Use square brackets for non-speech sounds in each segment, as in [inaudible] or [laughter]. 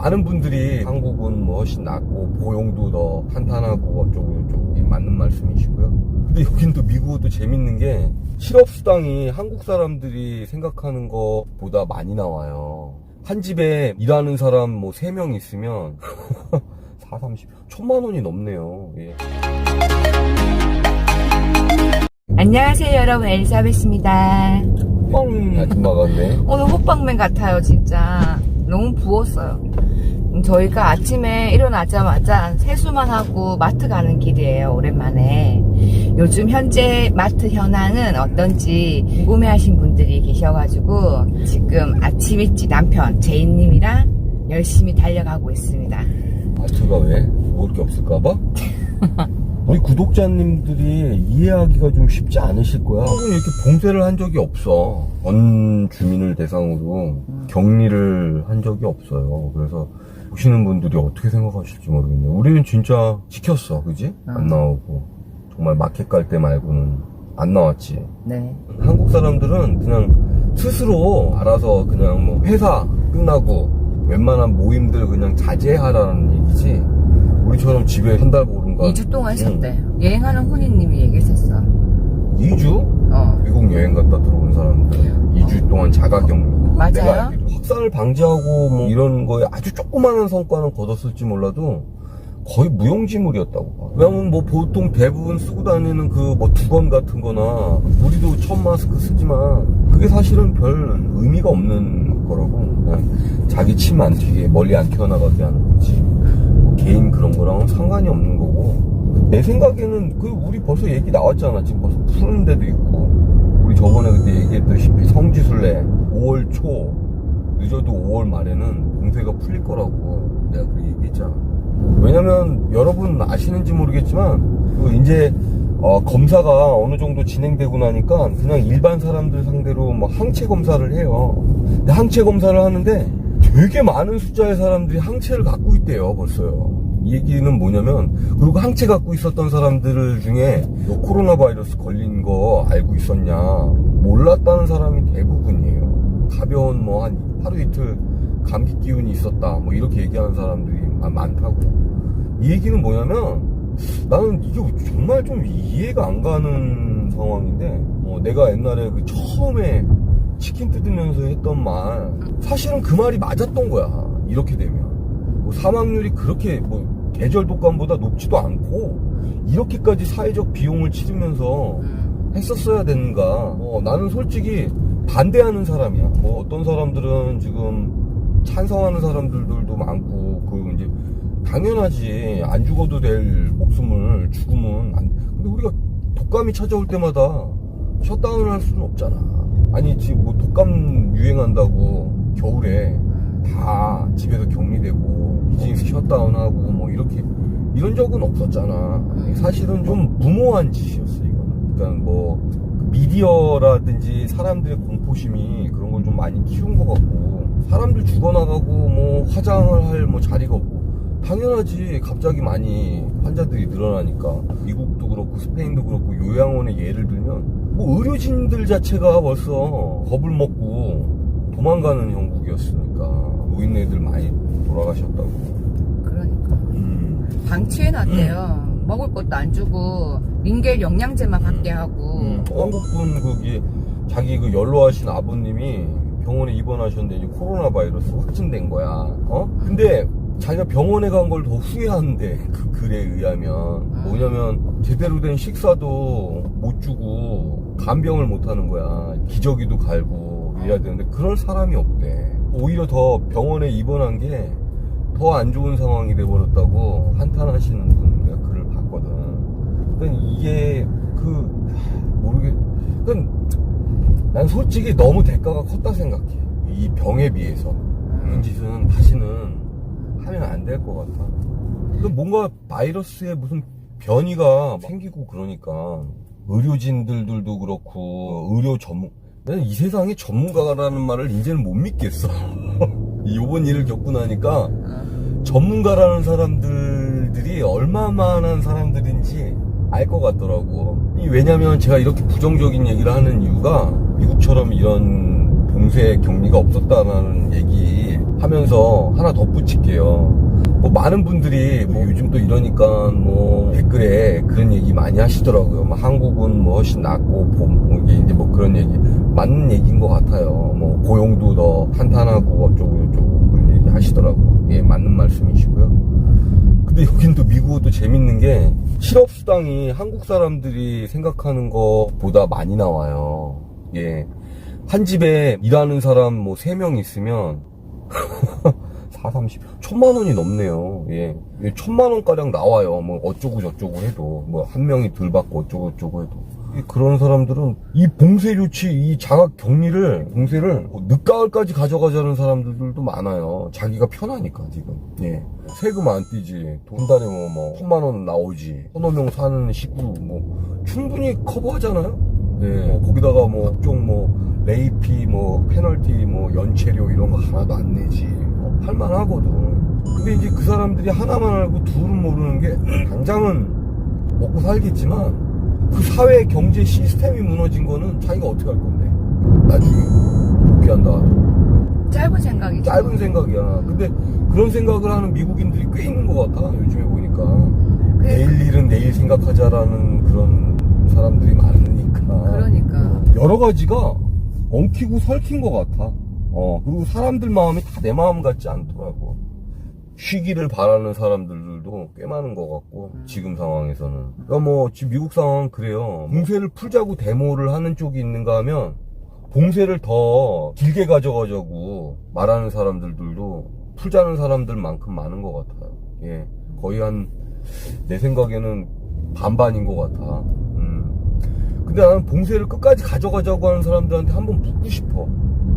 많은 분들이 한국은 뭐 훨씬 낫고 고용도 더 탄탄하고 어쩌고 저쩌고 맞는 말씀이시고요. 근데 여긴 또 미국도 재밌는 게 실업수당이 한국 사람들이 생각하는 것보다 많이 나와요. 한 집에 일하는 사람 뭐 3명 있으면 [laughs] 4, 30, 천만 원이 넘네요. 예. 안녕하세요 여러분 엘리자베스입니다 뻥! 아줌마 같네. 오늘 호빵맨 같아요 진짜 너무 부었어요 음, 저희가 아침에 일어나자마자 세수만 하고 마트 가는 길이에요 오랜만에 요즘 현재 마트 현황은 어떤지 궁금해하신 분들이 계셔가지고 지금 아침 일찍 남편 제인님이랑 열심히 달려가고 있습니다 마트가 왜? 먹을 게 없을까봐? [laughs] 우리 구독자님들이 이해하기가 좀 쉽지 않으실 거야. 한국은 이렇게 봉쇄를 한 적이 없어. 전 주민을 대상으로 격리를 한 적이 없어요. 그래서 보시는 분들이 어떻게 생각하실지 모르겠네요. 우리는 진짜 지켰어, 그지? 안 나오고. 정말 마켓 갈 때 말고는 안 나왔지. 네 한국 사람들은 그냥 스스로 알아서 그냥 뭐 회사 끝나고 웬만한 모임들 그냥 자제하라는 얘기지. 우리처럼 집에 한달 보른가. 2주 동안 있었대 여행하는 훈이님이 얘기했었어 2주? 어 미국 여행 갔다 들어온 사람들 2주 동안 자가 격리. 맞아요? 내가 알기로 확산을 방지하고 뭐 이런 거에 아주 조그마한 성과는 거뒀을지 몰라도 거의 무용지물이었다고 봐. 왜냐면 뭐 보통 대부분 쓰고 다니는 그 뭐 두건 같은 거나 우리도 처음 마스크 쓰지만 그게 사실은 별 의미가 없는 거라고. 그냥 자기 침 안 튀게 멀리 안 튀어나가게 하는 거지. 뭐 개인 그런 거랑은 상관이 없는 거고. 내 생각에는 그 우리 벌써 얘기 나왔잖아. 지금 벌써 푸는 데도 있고. 우리 저번에 그때 얘기했다시피 성지순례 5월 초 늦어도 5월 말에는 봉쇄가 풀릴 거라고 내가 그 얘기했잖아. 왜냐면 여러분 아시는지 모르겠지만 그 이제 어, 검사가 어느 정도 진행되고 나니까 그냥 일반 사람들 상대로 뭐 항체 검사를 해요. 항체 검사를 하는데 되게 많은 숫자의 사람들이 항체를 갖고 있대요, 벌써요. 이 얘기는 뭐냐면 그리고 항체 갖고 있었던 사람들 중에 너 코로나 바이러스 걸린 거 알고 있었냐 몰랐다는 사람이 대부분이에요. 가벼운 뭐 한 하루 이틀 감기 기운이 있었다 뭐 이렇게 얘기하는 사람들이 마- 많다고. 이 얘기는 뭐냐면 나는 이게 정말 좀 이해가 안 가는 상황인데 어, 내가 옛날에 그 처음에 치킨 뜯으면서 했던 말 사실은 그 말이 맞았던 거야 이렇게 되면. 뭐 사망률이 그렇게 뭐 계절 독감보다 높지도 않고 이렇게까지 사회적 비용을 치르면서 했었어야 되는가. 어, 나는 솔직히 반대하는 사람이야. 뭐 어떤 사람들은 지금 찬성하는 사람들도 많고 그 이제 당연하지. 안 죽어도 될 목숨을 죽으면 안 근데 우리가 독감이 찾아올 때마다 셧다운을 할 수는 없잖아 아니 지금 뭐 독감 유행한다고 겨울에 다 집에서 격리되고 비즈니스 셧다운하고 뭐 이렇게 이런 적은 없었잖아. 사실은 좀 무모한 짓이었어 이거는. 그러니까 뭐 미디어라든지 사람들의 공포심이 그런 걸 좀 많이 키운 것 같고 사람들 죽어나가고 뭐 화장을 할 뭐 자리가 없고 당연하지 갑자기 많이 환자들이 늘어나니까 미국도 그렇고 스페인도 그렇고 요양원의 예를 들면 뭐 의료진들 자체가 벌써 겁을 먹고 도망가는 형국이었으니까 노인네들 많이 돌아가셨다고 그러니까 음. 방치해놨대요. 먹을 것도 안 주고 링겔 영양제만 받게 하고 음, 한국분 거기 자기 그 연로하신 아버님이 병원에 입원하셨는데 이제 코로나 바이러스 확진된 거야. 어? 근데 자기가 병원에 간 걸 더 후회하는데 그 글에 의하면 뭐냐면 제대로 된 식사도 못 주고 간병을 못 하는 거야. 기저귀도 갈고 이래야 되는데 그럴 사람이 없대. 오히려 더 병원에 입원한 게 더 안 좋은 상황이 돼버렸다고 한탄하시는 분 내가 글을 봤거든. 그러니까 이게 그 모르겠. 그러니까 난 솔직히 너무 대가가 컸다 생각해. 이 병에 비해서 이런 짓은 다시는 하면 안 될 것 같아. 그 뭔가 바이러스에 무슨 변이가 생기고 그러니까 의료진들도 그렇고 의료 전문. 나는 이 세상에 전문가라는 말을 이제는 못 믿겠어. [laughs] 이번 일을 겪고 나니까 전문가라는 사람들이 얼마만한 사람들인지 알 것 같더라고. 이 왜냐면 제가 이렇게 부정적인 얘기를 하는 이유가 미국처럼 이런 봉쇄 격리가 없었다는 얘기 하면서 하나 덧붙일게요. 뭐 많은 분들이 뭐 요즘 또 이러니까 뭐 댓글에 그런 얘기 많이 하시더라고요. 뭐 한국은 뭐 훨씬 낫고 보- 뭐 이게 이제 뭐 그런 얘기 맞는 얘기인 것 같아요. 뭐 고용도 더 탄탄하고 어쩌고 저쩌고 그런 얘기 하시더라고. 예 맞는 말씀이시고요. 근데 여긴 또 미국은 또 재밌는 게 실업수당이 한국 사람들이 생각하는 것보다 많이 나와요. 예. 한 집에 일하는 사람 뭐 3명 있으면 [laughs] 4, 30, 천만 원이 넘네요. 예. 예, 천만 원가량 나와요. 뭐 어쩌고 저쩌고 해도. 뭐 한 명이 덜 받고 어쩌고 저쩌고 해도. 이 그런 사람들은 이 봉쇄 조치, 이 자가 격리를, 봉쇄를 뭐 늦가을까지 가져가자는 사람들도 많아요. 자기가 편하니까, 지금. 예. 세금 안 떼지. 돈 달에 뭐, 뭐, 천만 원 나오지. 서너 명 사는 식구, 뭐, 충분히 커버하잖아요? 예. 거기다가 뭐, 각종 뭐, 레이피, 뭐, 페널티, 뭐, 연체료 이런 거 하나도 안 내지. 어, 할만하거든. 근데 이제 그 사람들이 하나만 알고 둘은 모르는 게, [clears throat] 당장은 먹고 살겠지만, 그 사회 경제 시스템이 무너진 거는 자기가 어떻게 할 건데. 나중에 복귀한다. 짧은 생각이죠. 짧은 생각이야. 근데 그런 생각을 하는 미국인들이 꽤 있는 것 같아. 요즘에 보니까. 그래, 내일 일은 내일 생각하자라는 그런 사람들이 많으니까. 그러니까. 여러 가지가 엉키고 설킨 것 같아. 어, 그리고 사람들 마음이 다 내 마음 같지 않더라고. 쉬기를 바라는 사람들도 꽤 많은 것 같고, 지금 상황에서는. 그러니까 뭐, 지금 미국 상황은 그래요. 봉쇄를 풀자고 데모를 하는 쪽이 있는가 하면, 봉쇄를 더 길게 가져가자고 말하는 사람들도 풀자는 사람들만큼 많은 것 같아요. 예. 거의 한, 내 생각에는 반반인 것 같아. 나는 봉쇄를 끝까지 가져가자고 하는 사람들한테 한번 묻고 싶어.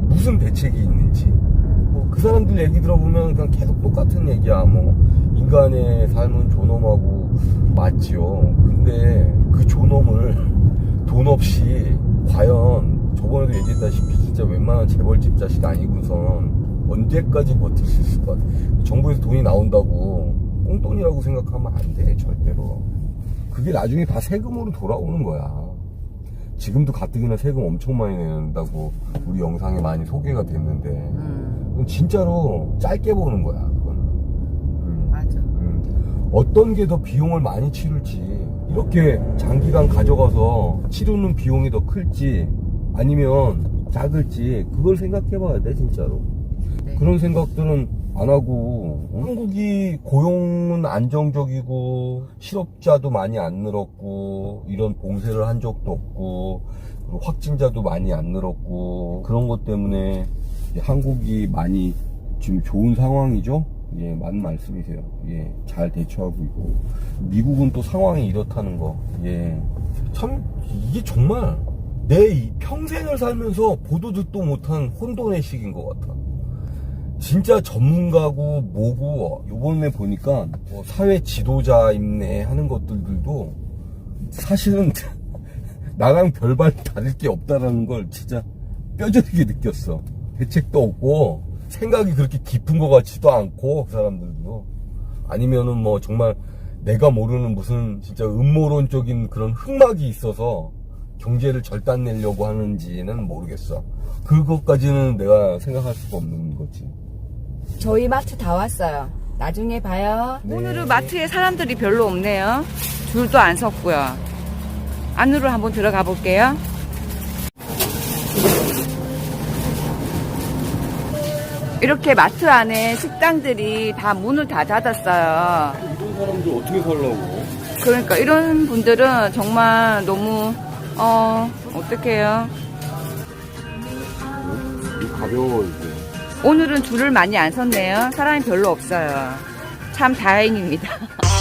무슨 대책이 있는지. 뭐 그 사람들 얘기 들어보면 그냥 계속 똑같은 얘기야. 뭐 인간의 삶은 존엄하고 맞지요. 근데 그 존엄을 [laughs] 돈 없이 과연 저번에도 얘기했다시피 진짜 웬만한 재벌집 자식 아니고선 언제까지 버틸 수 있을 것 같아. 정부에서 돈이 나온다고 꽁돈이라고 생각하면 안 돼, 절대로. 그게 나중에 다 세금으로 돌아오는 거야. 지금도 가뜩이나 세금 엄청 많이 내는다고 우리 영상에 많이 소개가 됐는데 음, 그건 진짜로 짧게 보는 거야 그거는 음, 맞아. 음. 어떤 게 더 비용을 많이 치를지 이렇게 장기간 가져가서 치르는 비용이 더 클지 아니면 작을지 그걸 생각해 봐야 돼 진짜로 네. 그런 생각들은 안 하고 어? 한국이 고용은 안정적이고 실업자도 많이 안 늘었고 이런 봉쇄를 한 적도 없고 확진자도 많이 안 늘었고 그런 것 때문에 한국이 많이 지금 좋은 상황이죠. 예, 맞는 말씀이세요. 예, 잘 대처하고 있고 미국은 또 상황이 이렇다는 거. 예, 참 이게 정말 내이 평생을 살면서 보도 듣도 못한 혼돈의 시기인 것 같아. 진짜 전문가고 뭐고 요번에 보니까 뭐 사회 지도자 임내 하는 것들도 사실은 [laughs] 나랑 별반 다를 게 없다라는 걸 진짜 뼈저리게 느꼈어. 대책도 없고 생각이 그렇게 깊은 것 같지도 않고 그 사람들도. 아니면은 뭐 정말 내가 모르는 무슨 진짜 음모론적인 그런 흑막이 있어서 경제를 절단내려고 하는지는 모르겠어. 그것까지는 내가 생각할 수가 없는 거지 저희 마트 다 왔어요. 나중에 봐요. 네. 오늘은 마트에 사람들이 별로 없네요. 줄도 안 섰고요. 안으로 한번 들어가 볼게요. 이렇게 마트 안에 식당들이 다 문을 다 닫았어요. 이런 사람들 어떻게 살라고? 그러니까 이런 분들은 정말 너무 어 어떡해요. 가벼워 이제. 오늘은 줄을 많이 안 섰네요. 사람이 별로 없어요. 참 다행입니다. [laughs]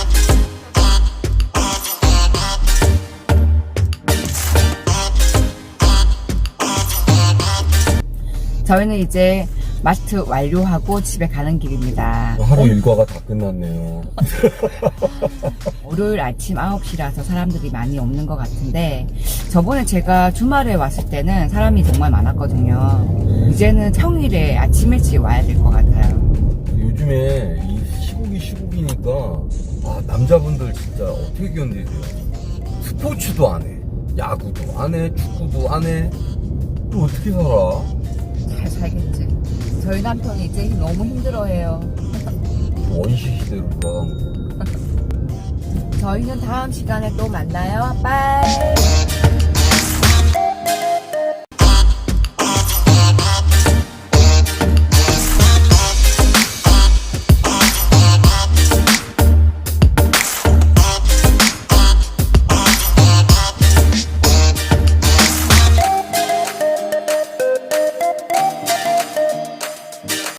저희는 이제 마트 완료하고 집에 가는 길입니다. 하루 일과가 다 끝났네요. 월요일 아침 9시라서 사람들이 많이 없는 것 같은데 저번에 제가 주말에 왔을 때는 사람이 정말 많았거든요. 이제는 평일에 아침 일찍 와야 될 것 같아요. 요즘에 이 시국이 시국이니까 아 남자분들 진짜 어떻게 견디세요? 스포츠도 안 해, 야구도 안 해, 축구도 안 해. 또 어떻게 살아? 잘 살겠지. 저희 남편이 이제 너무 힘들어해요. 원시 시대로 돌아간 거. [laughs] 저희는 다음 시간에 또 만나요. 빠이.